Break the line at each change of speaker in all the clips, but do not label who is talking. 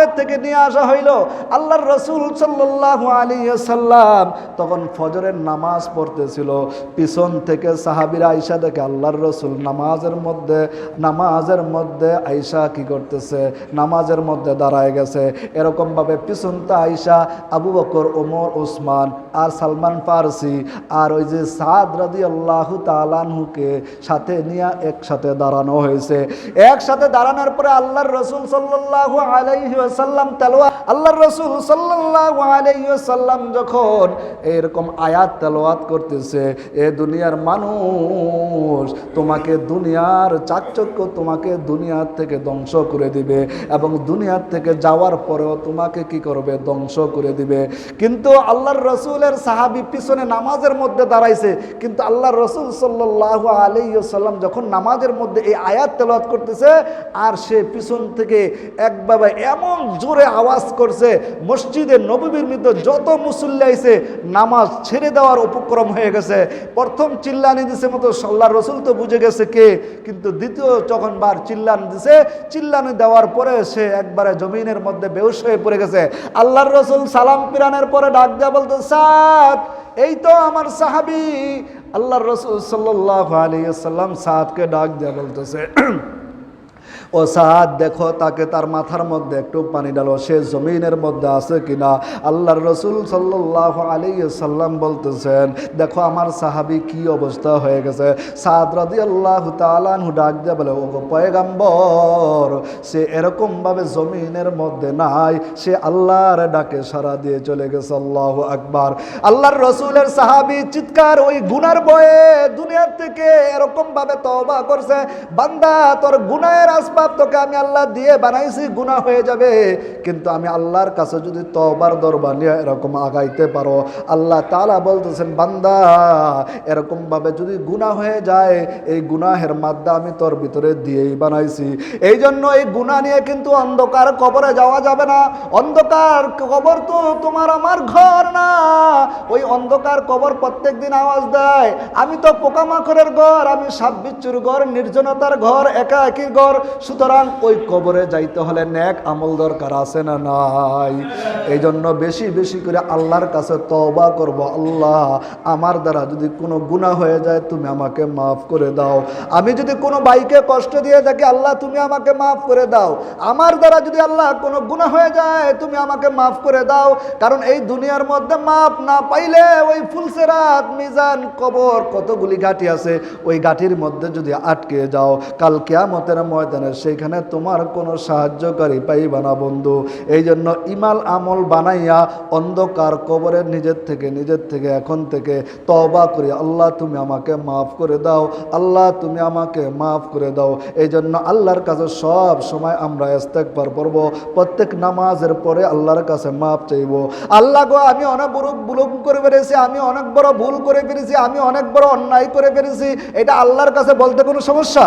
পাহাড়ের থেকে নিয়ে আসা হইল আল্লাহর রসুল সাল্লাহ আলী সাল্লাম তখন ফজরের নামাজ পড়তেছিল। পিছন থেকে সাহাবিরা আইসা দেখে আল্লাহর রসুল নামাজের মধ্যে নামাজের মধ্যে আইসা কি করতেছে? নামাজের মধ্যে দাঁড়ায় গেছে। এরকমভাবে পিছনটা আইসা আবু বকর, ওমর, ওসমান আর সালমান ফারসি আর ওই যে সাদ রাদি আল্লাহ তালানহুকে সাথে নিয়ে একসাথে দাঁড়ানো হয়েছে। একসাথে দাঁড়ানোর পরে আল্লাহর রসুল সাল্লাহ আলাইহি সাল্লাম তেলোয়া আল্লাহর রসুল সাল্লাহ আলাইহি সাল্লাম যখন এরকম আয়াত তেলোয়াত করতেছে, এ দুনিয়ার মানুষ, তোমাকে দুনিয়ার চাকচক্য তোমাকে দুনিয়ার থেকে ধ্বংস করে দিবে এবং দুনিয়ার থেকে যাওয়ার পরেও তোমাকে কি করবে? ধ্বংস করে দিবে। কিন্তু আল্লাহর রসুলের সাহাবি পিছনে নামাজের মধ্যে দাঁড়াইছে, কিন্তু আল্লাহর রসুল সাল্লাহ আলাইসাল্লাম যখন নামাজের মধ্যে এই আয়াত তেলাওয়াত করতেছে, আর সে পিছন থেকে একভাবে এমন জোরে আওয়াজ করছে। মসজিদে নবীর যত মুসল্লি আইছে, নামাজ ছেড়ে দেওয়ার উপক্রম হয়ে গেছে। প্রথম চিল্লানি দিছে মতো আল্লাহর রসুল তো বুঝে গেছে কে, কিন্তু দ্বিতীয় যখন বার চিল্লানি দিছে, চিল্লানি দেওয়ার পরে সে একবারে জমিনের মধ্যে বেউস হয়ে পড়ে গেছে। আল্লাহর রসুল সালাম পিরানের পরে ডাক দেওয়া বলতে, সাদ, এই তো আমার সাহাবি। আল্লাহর রসুল সাল্লাহ আলী সাল্লাম সাদকে ডাক দেওয়া বলতেছে ও সাদ দেখো তাকে তার মাথার মধ্যে একটু পানি ডালো সে জমিনের মধ্যে আছে কিনা? আল্লাহর রসুল সাল্লাহ আলী সাল্লাম বলতেছেন, দেখো আমার সাহাবি কি অবস্থা হয়ে গেছে। সাদ রাদি আল্লাহ তালানহু ডাক দিয়ে বলে ও পয়গাম্বর, সে এরকমভাবে জমিনের মধ্যে নাই। সে আল্লাহর ডাকে সারা দিয়ে চলে গেছে। আল্লাহ আকবার। আল্লাহর রসুলের সাহাবি চিৎকার ওই গুনার বয়ে দুনিয়ার থেকে এরকম ভাবে তবা করছে। বান্দা তোর গুনায়ের আসবাব তোকে আমি আল্লাহ দিয়ে বানাইছি, গুনাহ হয়ে যাবে। কিন্তু আমি আল্লাহর কাছে যদি তবার দরবার নিয়ে এরকম আগাইতে পারো, আল্লাহ তালা বলতেছেন, বান্দা এরকম ভাবে যদি গুনাহ হয়ে যায়, এই গুনাহের মাদ্দা আমি তোর ভিতরে দিয়েই বানাইছি। এই জন্য এই গুনাহ নিয়ে কিন্তু অন্ধকার কবরে যাওয়া যাবে না। অন্ধকার কবর তো তোমার আমার ঘর না। ওই অন্ধকার কবর প্রত্যেক দিন আওয়াজ দেয়, আমি তো পোকামাকড়ের ঘর, আমি সাপ ঘর, নির্জনতার ঘর একা একই ঘর সুতরাং ওই কবরে যাইতে হলে ন্যাক আমল দরকার আছে না নাই? এই জন্য বেশি বেশি করে আল্লাহর কাছে তবা করব, আল্লাহ, আমার দ্বারা যদি কোনো গুণা হয়ে যায়, তুমি আমাকে মাফ করে দাও। আমি যদি কোনো বাইকে কষ্ট দিয়ে থাকি, আল্লাহ, তুমি আমাকে মাফ করে দাও। আমার দ্বারা যদি আল্লাহ কোনো গুণা হয়ে যায়, তুমি আমাকে মাফ করে দাও। কারণ এই দুনিয়ার মধ্যে মাফ না পাইলে ওই ফুলসেরাত, মিজান, কবর কতগুলি ঘাটি আছে, ওই ঘাটির মধ্যে যদি আটকে যাও, কাল কেয়ামতের ময়দানে সেইখানে তোমার কোনো সাহায্যকারী পাইবা না, বন্ধু। এই জন্য ইমাল আমল বানাইয়া অন্ধকার কবরের নিজের থেকে নিজের থেকে, এখন থেকে তবা করি আল্লাহ তুমি আমাকে মাফ করে দাও, আল্লাহ তুমি আমাকে মাফ করে দাও। এই জন্য আল্লাহর কাছে সব সময় আমরা ইস্তেকবার পড়ব, প্রত্যেক নামাজের পরে আল্লাহর কাছে মাফ চাইব। আল্লাহ গো, আমি অনেক বড় ভুল করে পেরেছি আমি অনেক বড় ভুল করে ফেলেছি, আমি অনেক বড় অন্যায় করে ফেলেছি, এটা আল্লাহর কাছে বলতে কোনো সমস্যা?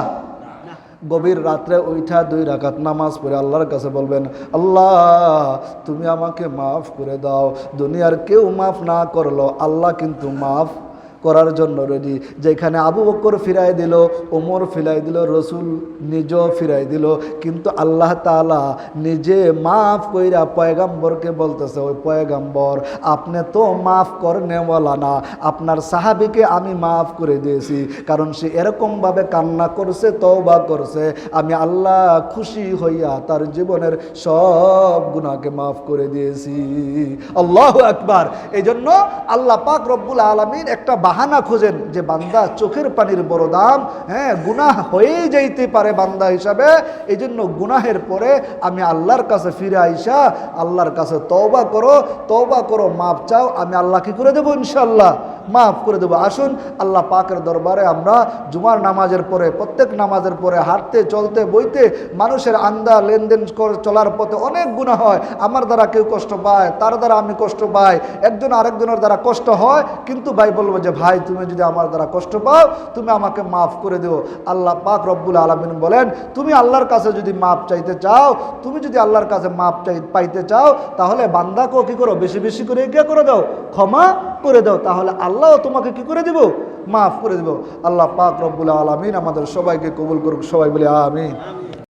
গভীর রাত্রে ওইটা দুই রাকাত নামাজ পড়ে আল্লাহর কাছে বলবেন, আল্লাহ, তুমি আমাকে মাফ করে দাও। দুনিয়ার কেউ মাফ না করল আল্লাহ কিন্তু মাফ করার জন্য রেডি যেখানে আবু বকর ফিরাই দিল, ওমর ফিরাই দিল, রসুল নিজেও ফিরাই দিল। কিন্তু আল্লাহ তালা নিজে মাফ কইরা পয়গাম্বরকে বলতেছে, ওই পয়গাম্বর, আপনি তো মাফ করনেওয়ালা না। আপনার সাহাবিকে আমি মাফ করে দিয়েছি, কারণ সে এরকমভাবে কান্না করছে, তওবা করছে। আমি আল্লাহ খুশি হইয়া তার জীবনের সব গুণাকে মাফ করে দিয়েছি। আল্লাহ আকবার। এই জন্য আল্লাহ পাক রব্বুল আলমিন একটা বাহানা খোঁজেন যে বান্দা চোখের পানির বড় দাম হ্যাঁ গুনাহ হয়েই যাইতে পারে বান্দা হিসাবে। এই জন্য গুনাহের পরে আমি আল্লাহর কাছে ফিরে আইসা আল্লাহর কাছে তওবা করো তওবা করো মাপ চাও, আমি আল্লাহ কি করে দেবো ইনশাল্লাহ মাফ করে দেবো। আসুন, আল্লাহ পাকের দরবারে আমরা জুমার নামাজের পরে, প্রত্যেক নামাজের পরে হাঁটতে, চলতে, বইতে মানুষের আন্দা লেনদেন চলার পথে অনেক গুণা হয়। আমার দ্বারা কেউ কষ্ট পায়, তার দ্বারা আমি কষ্ট পাই। একজন আরেকজনের দ্বারা কষ্ট হয়, কিন্তু ভাই বলব যে ভাই, তুমি যদি আমার দ্বারা কষ্ট পাও, তুমি আমাকে মাফ করে দিও। আল্লাহ পাক রব্বুল আলমিন বলেন, তুমি আল্লাহর কাছে যদি মাপ চাইতে চাও, তুমি যদি আল্লাহর কাছে মাপ চাই, পাইতে চাও, তাহলে বান্দাকেও কী করো? বেশি বেশি করে কে করে দাও? ক্ষমা করে দাও। তাহলে আল্লাহ তোমাকে কি করে দিব? মাফ করে দেব। আল্লাহ পাক রব্বুল আলমিন আমাদের সবাইকে কবুল করুক। সবাই বলে, আমিন।